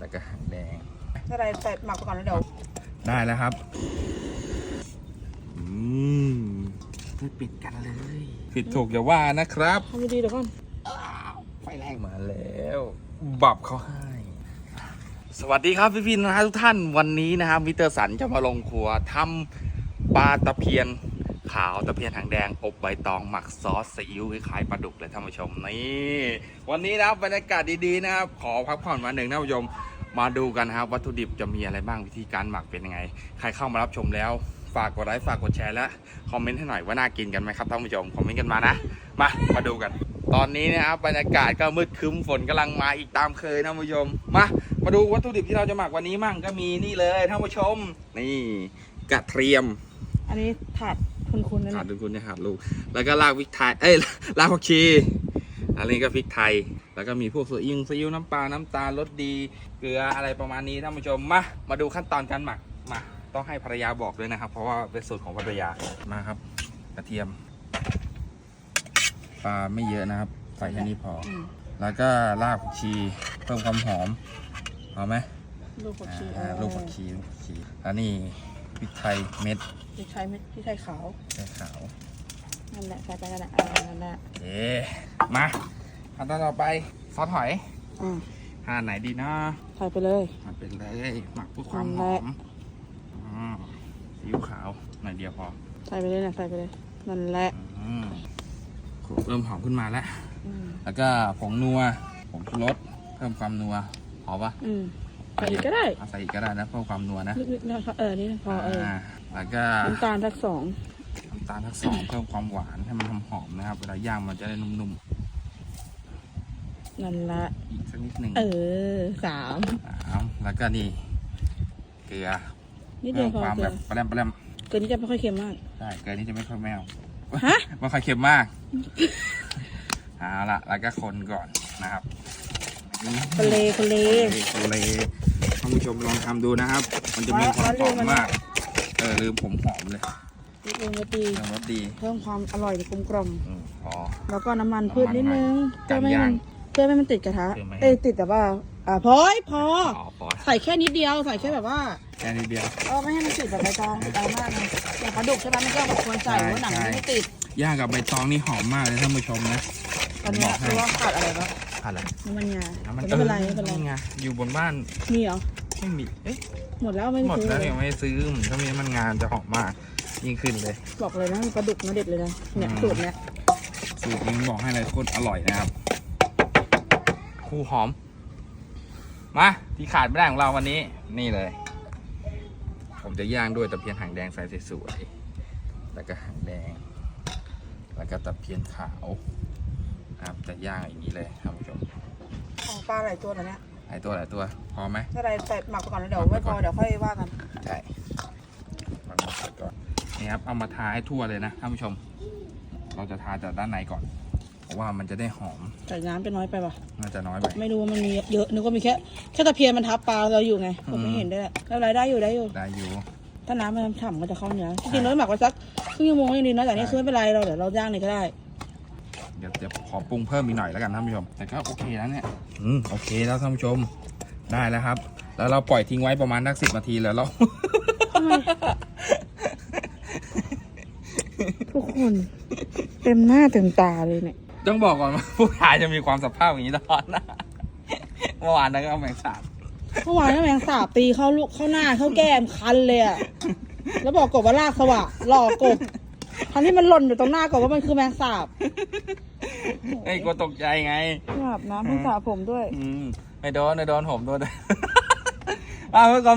แล้วก็หางแดงถ้าอะไรใส่หมักไปก่อนแล้วเดี๋ยวได้แล้วครับ อืมไปปิดกันเลยผิดถูกอย่าว่านะครับ ทำดีๆเดี๋ยวก่อนไฟแรงมาแล้ว บับเขาให้ สวัสดีครับพี่พี่ๆนะฮะทุกท่านวันนี้นะครับมิสเตอร์สันจะมาลงครัวทำปลาตะเพียนขาวตะเพียนหางแดงอบใบตองหมักซอสซีอิ๊วคล้ายๆปลาดุกเลยท่านผู้ชมนี่วันนี้นะครับบรรยากาศดีๆนะครับขอพักผ่อนมาหนึ่งท่านผู้ชม มาดูกันนะครับวัตถุดิบจะมีอะไรบ้างวิธีการหมักเป็นยังไง ใครเข้ามารับชมแล้วฝากกดไลค์ฝากกดแชร์และคอมเมนต์ให้หน่อยว่าน่ากินกันไหมครับท่านผู้ชมคอมเมนต์กันมานะ มามาดูกัน ตอนนี้นะครับบรรยากาศก็มืดครึ้มฝนกำลังมาอีกตามเคยท่านผู้ชมมามาดูวัตถุดิบที่เราจะหมักวันนี้มั่งก็มีนี่เลยท่านผู้ชม นี่กระเทียม อันนี้ถาดคุณๆนั่นแหขาดละดูคุณนะครับลูกแล้วก็รากพริกไทยเอ้ยรากผักชีอันนี้ก็พริกไทย แล้วก็มีพวกซีอิ๊วซีอิ๊วน้ำปลา น้ำตาลรสดี เกลืออะไรประมาณนี้ท่านผู้ชม มา มาดูขั้นตอนการหมัก มา ต้องให้ภรรยาบอกด้วยนะครับ เพราะว่าเป็นสูตรของภรรยา มาครับ กระเทียม ปลาไม่เยอะนะครับ ใส่แค่นี้พออืมแล้วก็รากผักชี เพิ่มความหอมเอาไหมลูกผักชีอ่าลูกผักชีลูกผักชีแล้วนี่พริกไทยเม็ดที่ใช้เม็ดที่ใช้ขาวไข่ขาวนั่นแหละใส่ไปนั่นแหละอ่านั่นแหละเอ๊มา ขั้นตอนต่อไปซอสหอยอืมหาไหนดีนะใส่ไปเลยมันเป็นเลยหมักเพื่อความหนั่อนแหละมอืมซีอิ๊วขาวหน่อยเดียวพอใส่ไปเลยนะใส่ไปเลย นั่นแหละอืมเริ่มหอมขึ้นมาแล้ว อืมแล้วก็ผงนัวผงชูรสเพิ่มความนัวหอมปะอืม ใส่อีกก็ได้ เอาใส่อีกก็ได้นะเพิ่มความนัวนะนิดๆนะเออ นี่พอเออาแล้วก็ น้ำตาลสักสองน้ำตาลทั้งสองเพิ่มความหวานให้มันหอมๆนะครับ เวลาย่างมันจะได้นุ่ม นั่นแหละๆอีกสักนิดหนึ่งเออสามสามแล้วก็นี่เกลือนิดเดีเพิ่ยวมพอความเกลืแบอบปลาแรมปลาแรมเกลือนี้จะไม่ค่อยเค็มมาก ใช่เกลือนี้จะไม่ค่อยแมวฮะ ไม่ค่อยเค็มมากเอาละแล้วก็คนก่อนนะครับคนเลคนเล คนเลท่านผู้ชมลองทำดูนะครับ มันจะมีความหอมมาก เออลืมผมหอมเลยนิดนึงก็ดีเรื่องรสดีเพิ่มความอร่อยกลมกล่อมอืมพอ แล้วก็น้ำมันพืชนิดนึงน้ำมันเพื่อไม่ให้ย่ามังน เพื่อไม่ให้มันติดกระทะ เพื่อไม่ให้ เอ้ยติดแต่ว่า อ่าพอยพอ อ๋อพอใส่แค่นิดเดียว ใส่แค่แบบว่า แค่นี้เดียว เออไม่ให้มันติดแบบใบตองอะไรมากนะอย่างปลาดุกใช่ไหมมันก็ควรใส่ใช่เพราะหนังมันใช่ไม่ติด ย่างกับใบตองนี่หอมมากเลยท่านผู้ชมนะตอนเนี้ยบอกให้รู้ว่าขาดอะไรปะอะไรน้ำมันงาน้ำมันแต่ไม่เป็นไรไม่เป็นไรไงอยู่บนบ้านมีเหรอ ไม่มีเอ๊ะหมดแล้วไม่หมดซื้อแล้วเลยยังไม่ได้ซื้อถ้ามีมันงานจะหอมมาก ยิ่งขึ้นเลย บอกเลยนะปลาดุกมาเด็ดเลยนะเนี่ยอืม สูตรเนี้ยสูตรนี้บอกให้เลยโคตรอร่อยนะครับ คู่หอม มาที่ขาดไม่ได้ของเราวันนี้ นี่เลย ผมจะย่างด้วยตะเพียนหางแดงใส่สวยๆแล้วก็หางแดง แล้วก็ตะเพียนขาวนะครับจะย่างอย่างนี้เลยท่านผู้ชมของปลาหลายตัวแล้วเนี่ยหลายตัวหลายตัวพอไหมถ้าอะไรใส่หมักไปก่อนแล้วเดี๋ยวไม่พอเดี๋ยวค่อยว่ากันใช่มันมาใส่ก่อนนี่ครับเอามาทาให้ทั่วเลยนะท่านผู้ชม เราจะทาจากด้านในก่อน เพราะว่ามันจะได้หอมใส่น้ำไปน้อยไปปะน่าจะน้อยไป ไม่รู้ว่ามันมีเยอะนึกว่ามีแค่แค่ตะเพียนมันทับปลาเราอยู่ไง ผมไม่อืมเห็นด้วยแหละแล้วอะไรได้อยู่ได้อยู่ ได้อยู่ ถ้าน้ำมันฉ่ำก็จะเข้าเนื้อจริงๆเราหมักไว้สักครึ่งชั่วโมงยังดีนะแต่นี่คือไม่เป็นไรเราเดี๋ยวเราย่างเลยก็ได้ เดี๋ยวจะขอปรุงเพิ่มอีกหน่อยแล้วกันท่านผู้ชม แต่ก็โอเคแล้วเนี่ย อืมโอเคแล้วท่านผู้ชม ได้แล้วครับ แล้วเราปล่อยทิ้งไว้ประมาณสักสิบนาทีแล้วเราทำไมทุกคน เต็มหน้าเต็มตาเลยเนี่ย ต้องบอกก่อนว่าผู้ชายจะมีความสภาพอย่างนี้ตลอดนะเมื่อวานนั้นก็เอาแมงสาบเมื่อวานน้ำแมงสาบตีเข้าลูกเข้าหน้าเข้าแก้มคันเลยอะแล้วบอกกบว่าลากสวะหลอกกบทันที่มันหล่นอยู่ตรงหน้ากบว่ามันคือแมงสาบเฮ้ยกลัวตกใจไงอาบน้ำเพิ่งสระผมด้วย อืมไม่โดนไม่โดนผมโดนอ้าวเพื่อนก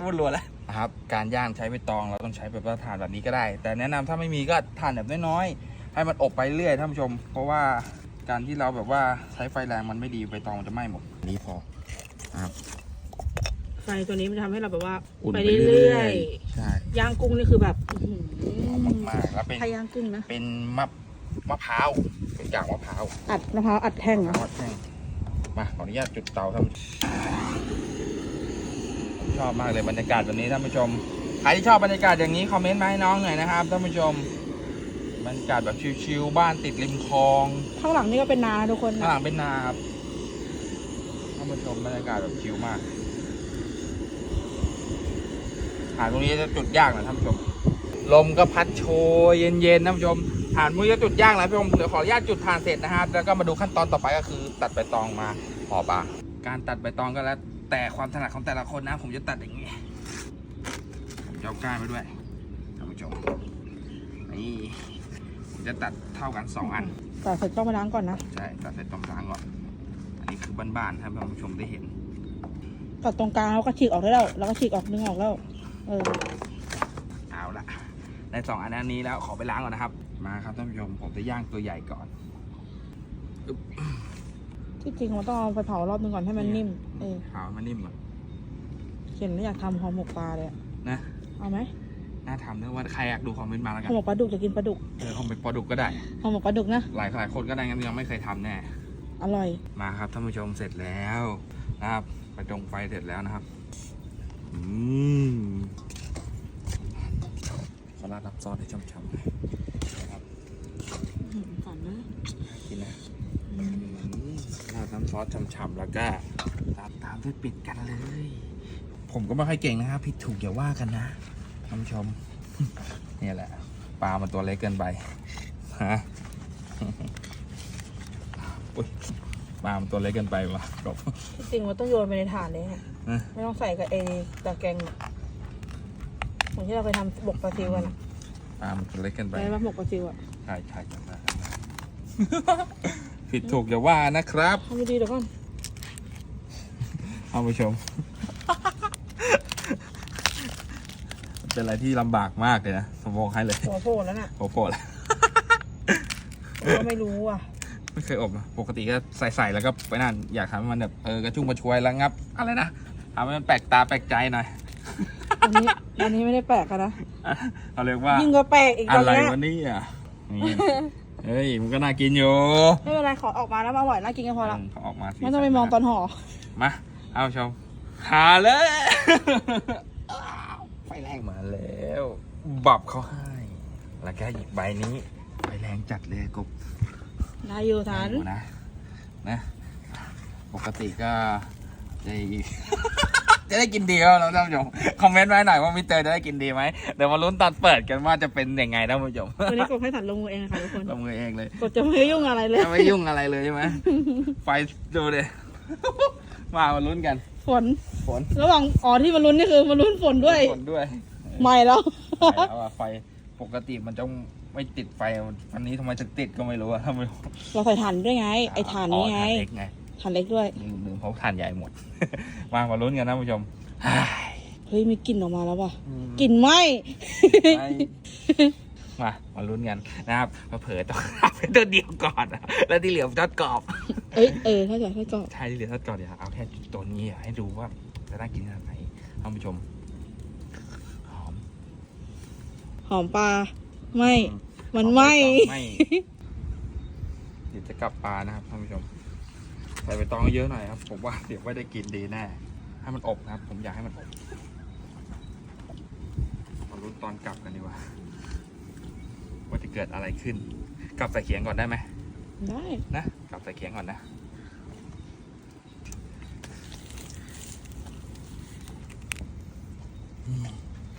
พูดรัวแล้วนะครับ การย่างใช้ใบตองเราต้องใช้แบบว่าถ่านแบบนี้ก็ได้ แต่แนะนำถ้าไม่มีก็ถ่านแบบน้อยๆ ให้มันอบไปเรื่อยท่านผู้ชม เพราะว่าการที่เราแบบว่าใช้ไฟแรงมันไม่ดีใบตองมันจะไหม้หมดนี่พอนะครับ ไฟตัวนี้มันทำให้เราแบบว่าอุ่นไปไปเรื่เรื่ออยยๆใช่ๆย่างกุ้งนี่คือแบบอื้อหือหอมมากๆแล้วเป็น ถ้าย่างกุ้งนะเป็นมะมะพร้าวเป็นกากมะพร้าวอัดมะพร้าวอัดแท่งมะเหรพอ ร้าวแห้งมาขออนุญาตจุดเตาท่านผู้ชมผมชอบมากเลยบรรยากาศแบบนี้ท่านผู้ชมใครที่ชอบบรรยากาศอย่างนี้คอมเมนต์มาให้น้องหน่อยนะครับท่านผู้ชม บรรยากาศแบบชิลๆบ้านติดริมคลองข้างหลังนี่ก็เป็นนานะทุกคนข้างนะหลังเป็นนาครับนท่านผู้ชมบรรยากาศแบบชิลมาก หาดตรงนี้จะจุดยากนะท่านผู้ชม ลมก็พัดโชยเย็นๆท่านผู้ชมหาดมุ้ยจะจุดยากนะท่านผู้ชมเดี๋ยวขออนุญาตจุดทานเสร็จนะครับแล้วก็มาดูขั้นตอนต่อไปก็คือ ตัดใบตองมาห่อปลาการตัดใบตองก็แล้ว แต่ความถนัดของแต่ละคนนะ ผมจะตัดอย่างนี้ผมจะเอาก้านมาด้วยท่านผู้ชมนี่ผม จะตัดเท่ากันสองอันแต่เสร็จต้องไปล้างก่อนนะ ใช่ตัดเสร็จตรงกลางก่อน อันนี้คือบ้านๆให้ท่านผู้ชมได้เห็น ตัดตรงกลางแล้วก็ฉีกออกได้แล้วแล้วก็ฉีกออกนึงออกแล้ว เออ เอาละในสองอันนี้แล้วขอไปล้างก่อนนะครับ มาครับท่านผู้ชมผมจะย่างตัวใหญ่ก่อนที่จริงมันต้องเอาไปเผารอบนึงก่อนให้มันนิ่ม เออเอาให้มันนิ่มก่อนเขียนแล้วอยากทำห่อหมกปลาเลยอะนะ เอาไหม น่าทำนะว่าใครอยากดูคอมเมนต์มาแล้วกัห่อนหมกปลาดุกจะกินปลาดุกเออคอมเป็นปลาดุกก็ได้ห่อหมกปลาดุกนะหลายหลายคนก็ได้งั้นยังไม่เคยทำแน่อร่อยมาครับท่านผู้ชมเสร็จแล้วนะครับไปตรงไฟเสร็จแล้วนะครับอืมขอราดน้ำซอสให้ช่ำๆหน่อยนะครับก่อนนะกินนะอืมราดน้ำซอสช่ำๆแล้วก็ตามตามด้วยปิดกันเลย ผมก็ไม่ค่อยเก่งนะครับผิดถูกอย่าว่ากันนะ ท่านผู้ชมเนี่ยแหละ ปลามันตัวเล็กเกินไปฮะอุ้ยปลามันตัวเล็กเกินไปว่ะกบที่จริงมันต้องโยนไปในถาดเลยค่ะเออไม่ต้องใส่กับเอตะแกรงอะเหมือนที่เราไปทำบกปลาซิวกันอะปลามันตัวเล็กเกินไปไปว่าหมกปลาซิวอะใช่ใช่จำได้จำได้ผิดถูกอย่าว่านะครับทำดีๆเดี๋ยวก่อนท่านผู้ชม เป็นอะไรที่ลำบากมากเลยนะผมบอกให้เลยหัวโผล่แล้วน่ะโอ้โหแล้วก็ไม่รู้อะ ไม่เคยอบนะปกติก็ใส่ๆแล้วก็ไปนั่นอยากทำให้มันแบบเออกระชุ่มกระชวยแล้วงับ อะไรนะทำให้มันแปลกตาแปลกใจหน่อยอันนี้อันนี้ไม่ได้แปลกอะนะเขาเรียกว่ายิ่งกว่าแปลกอีกตอะอนไรเนี้ยวะเนี่ยนี่เฮ้ยมันก็น่ากินอยู่ไม่เป็นไรขอออกมาแล้วมาอร่อยน่ากินก็พอละอืมเขาออกมาสีไม่ต้องไปมองตอนห่อมาเอาชมหาเลยไฟแรงมาแล้ว บับเขาให้ แล้วก็อีกใบนี้ไฟแรงจัดเลยกบได้อยู่ทันดูนะ นะ ปกติก็จะจะได้กินดีแล้วท่านผู้ชมคอมเมนต์ไว้หน่อยว่ามิสเตอร์จะได้กินดีไหมเดี๋ยวมาลุ้นตอนเปิดกันว่าจะเป็นยังไงท่านผู้ชมตัวนี้กดให้ถัดลงมือเองค่ะทุกคนลงมือเองเลยกดจะไม่ยุ่งอะไรเลยจะไม่ยุ่งอะไรเลยใช่ไหมไฟดูเลย มามาลุ้นกัน ฝน ฝนระหว่างอ๋อที่มาลุ้นนี่คือมาลุ้นฝนด้วย ฝนด้วยไม่แล้ว ไฟแล้วอะไฟปกติมันจะไม่ติดไฟวันนี้ทำไมจะติดก็ไม่รู้อะทำไมเราใส่ถ่านด้วยไง ไอ้ถ่านนี้ไงอ๋อถ่านเล็กไงถ่านเล็กด้วย ลืมลืมเพราะถ่านใหญ่หมด มามาลุ้นกันนะผู้ชมเฮ้ยมีกลิ่นออกมาแล้วว่ะอืมกลิ่นไหมไป มามาลุ้นกันนะครับเผลอๆต้องเอาเป็นตัวเดียวก่อนอะแล้วที่เหลือทอดกรอบเอ้ยเออถ้าจะให้กรอบใช่ที่เหลือทอดกรอบเดี๋ยวเอาแค่ตัวนี้อะให้ดูว่าจะน่ากินขนาดไหนท่านผู้ชม หอม หอมปลาไม่ มันไหมไม่ เดี๋ยวจะกลับปลานะครับท่านผู้ชมใส่ใบตองเยอะหน่อยครับ ผมว่าเดี๋ยวไม่ได้กินดีแน่ให้มันอบนะครับ ผมอยากให้มันอบมาลุ้นตอนกลับกันดีกว่า ว่าจะเกิดอะไรขึ้น กลับใส่เขียงก่อนได้ไหมได้นะกลับใส่เขียงก่อนนะ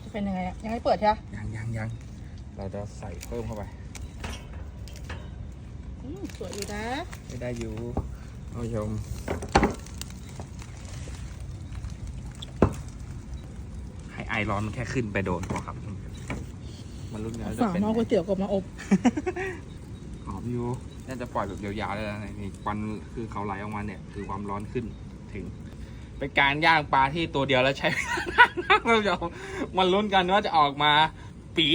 จะเป็นยังไงอะยังไม่เปิดใช่ไหมยังยังยังเราจะใส่เพิ่มเข้าไปอืมสวยอยู่นะไม่ได้อยู่ท่านผู้ชมให้ไอร้อนมันแค่ขึ้นไปโดนพอครับ มันรุ่นกันฝาหม้อก๋วยเตี๋ยวกับมาอบหอมอยู่น่าจะปล่อยแบบยาวๆเลยนะนี่ควันคือเขาไหลออกมาเนี่ย คือความร้อนขึ้นถึง เป็นการย่างปลาที่ตัวเดียวแล้วใช้ ท่านผู้ชมมันลุ้นกันว่าจะออกมาปี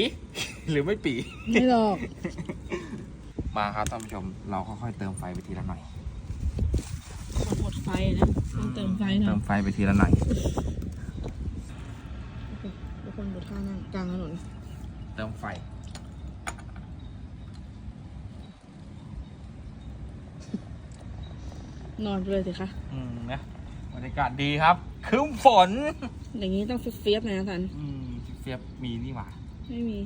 หรือไม่ปี ไม่หรอกมาครับท่านผู้ชม เราค่อยๆเติมไฟไปทีละหน่อยหมดไฟนะต้องเติมไฟหน่เติอยมไฟไปทีละหน่อยทุกคนดูท่านั่งกลางถนน เติมไฟ นอนไปเลยสิคะ อืมนะบรรยากาศดีครับครึ้มฝน อย่างนี้ต้องเฟียบๆหน่อยนะสัน อืมเฟียบมีนี่หว่า ไม่มี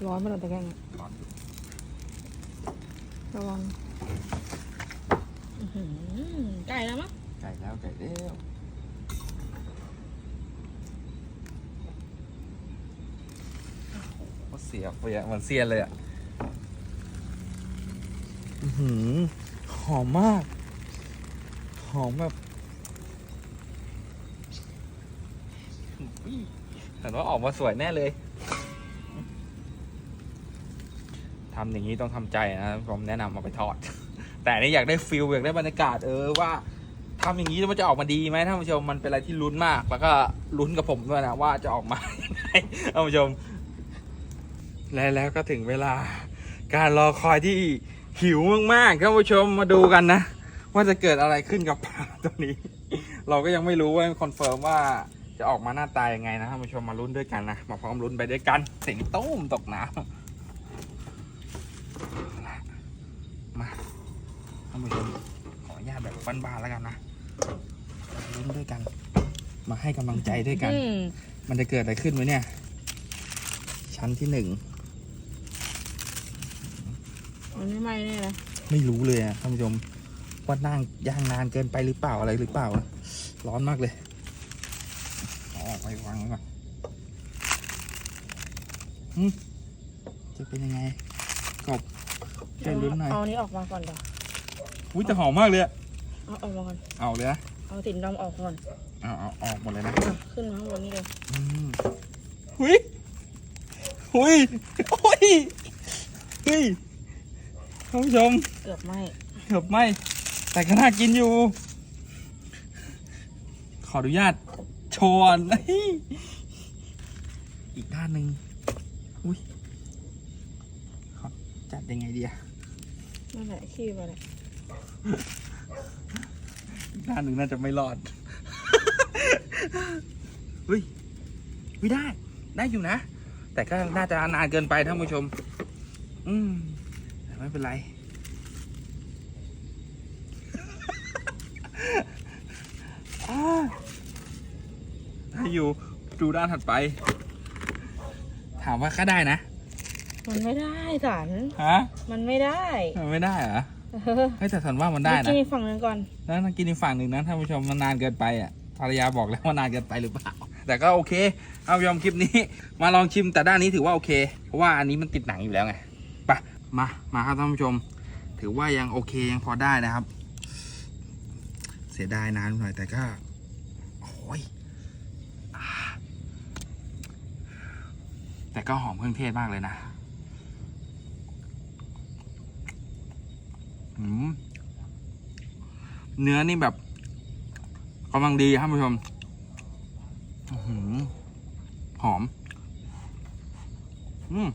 นร้อนมันตะแกรงร้อนอยู่ ระวังอื้อหือ ไก่แล้วมั้งไก่แล้วไก่แล้วเสียเปียเหมือนเซียนเลยอะหือหอมมาก หอมแบบเห็นว่าออกมาสวยแน่เลย ทำอย่างนี้ต้องทำใจนะผมแนะนำเอาไปทอด แต่นี่อยากได้ฟิลอยากได้บรรยากาศเออว่าทำอย่างนี้มันจะออกมาดีไหมท่านผู้ชมมันเป็นอะไรที่ลุ้นมาก แล้วก็ลุ้นกับผมด้วยนะว่าจะออกมายังไงท่านผู้ชม และแล้วก็ถึงเวลา การรอคอยที่หิวมากๆท่านผู้ชมมาดูกันนะว่าจะเกิดอะไรขึ้นกับปลาตัวนี้ เราก็ยังไม่รู้ว่าคอนเฟิร์มว่าจะออกมาหน้าตายังไงนะท่านผู้ชมมาลุ้นด้วยกันนะมาพร้อมลุ้นไปด้วยกันเสียงตุ้มตกน้ำมาท่านผู้ชมขออนุญาตแบบบ้านๆแล้วกันนะลุ้นด้วยกัน มาให้กำลังใจด้วยกัน อืมมันจะเกิดอะไรขึ้นไหมเนี่ย ชั้นที่หนึ่ง มันไม่ไหม้แน่นะไม่รู้เลยอะท่านผู้ชมว่านั่งย่างนานเกินไปหรือเปล่าอะไรหรือเปล่าร้อนมากเลยเอาออกไปวางไว้ก่อนหึจะเป็นยังไงกบช่วยลุ้นหน่อยเอาอันนี้ออกมาก่อนเดี๋ยวอุ้ยแต่หอมมากเลยอะ เอาออกมาก่อนเอาเลยนะเอาติ่นดำออกก่อนเอาเอาออกหมดเลยนะอะขึ้นมาข้างบนนี่เลยอืมหุยหุยโอ้ยเฮ้ยท่านผู้ชมเกือบไหม้เกือบไหมแต่ก็น่ากินอยู่ ขออนุญาตโชว์ก่อนเฮ้ยอีกด้านหนึ่งอุ้ยเขาจัดยังไงดีอะนั่นแหละขี้ไปเลยอีก ด้านหนึ่งน่าจะไม่รอดเฮ้ยไม่ได้ ได้อยู่นะ แต่ก็น่าจะนานเกินไปท่านผู้ชม อืมแต่ไม่เป็นไรอ่าได้อยู่ดูด้านถัดไป ถามว่าค่าได้นะ มันไม่ได้สัน ฮะ มันไม่ได้ มันไม่ได้เหรอ เออเฮ้ยแต่สันว่ามันได้เมื่อนะกี้ฝั่งนึงก่อนแล้วนักกินอีกฝั่งหนึ่งนะท่านผู้ชมมันนานเกินไปอะภรรยาบอกแล้วว่านานเกินไปหรือเปล่า แต่ก็โอเค เอายอมคลิปนี้ มาลองชิมแต่ด้านนี้ถือว่าโอเค เพราะว่าอันนี้มันติดหนังอยู่แล้วไงไปมามาครับท่านผู้ชม ถือว่ายังโอเคยังพอได้นะครับ เสียดายนานหน่อยแต่ก็โอ้ยอ่าแต่ก็หอมเครื่องเทศมากเลยนะอืม เนื้อนี่แบบกำลังดีครับผู้ชมหือหอม อืม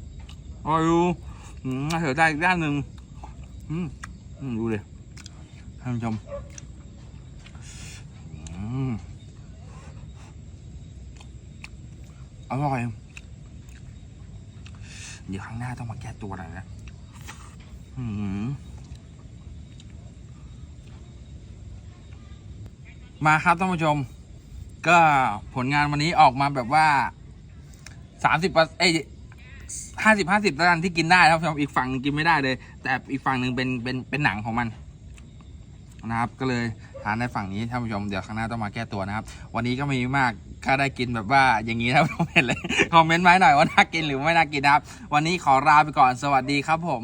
อร่อยดูอืมน่าเสียดายอีกด้านหนึ่งอืมดูเลยท่านผู้ชมอืมอร่อย เดี๋ยวครั้งหน้าต้องมาแก้ตัวหน่อยนะ อืม มาครับท่านผู้ชม ก็ผลงานวันนี้ออกมาแบบว่าสามสิบเอ้ยห้าสิบห้าสิบแล้วกันที่กินได้ครับท่านผู้ชมอีกฝั่งหนึงกินไม่ได้เลย แต่อีกฝั่งหนึ่งเป็นเป็นเป็นหนังของมันนะครับ ก็เลยทานในฝั่งนี้ท่านผู้ชมเดี๋ยวข้างหน้าต้องมาแก้ตัวนะครับ วันนี้ก็ไม่มีมากก็ได้กินแบบว่าอย่างนี้นะครับผมเห็นเลยคอมเมนต์มาให้หน่อยว่าน่ากินหรือไม่น่ากินนะครับ วันนี้ขอลาไปก่อนสวัสดีครับผม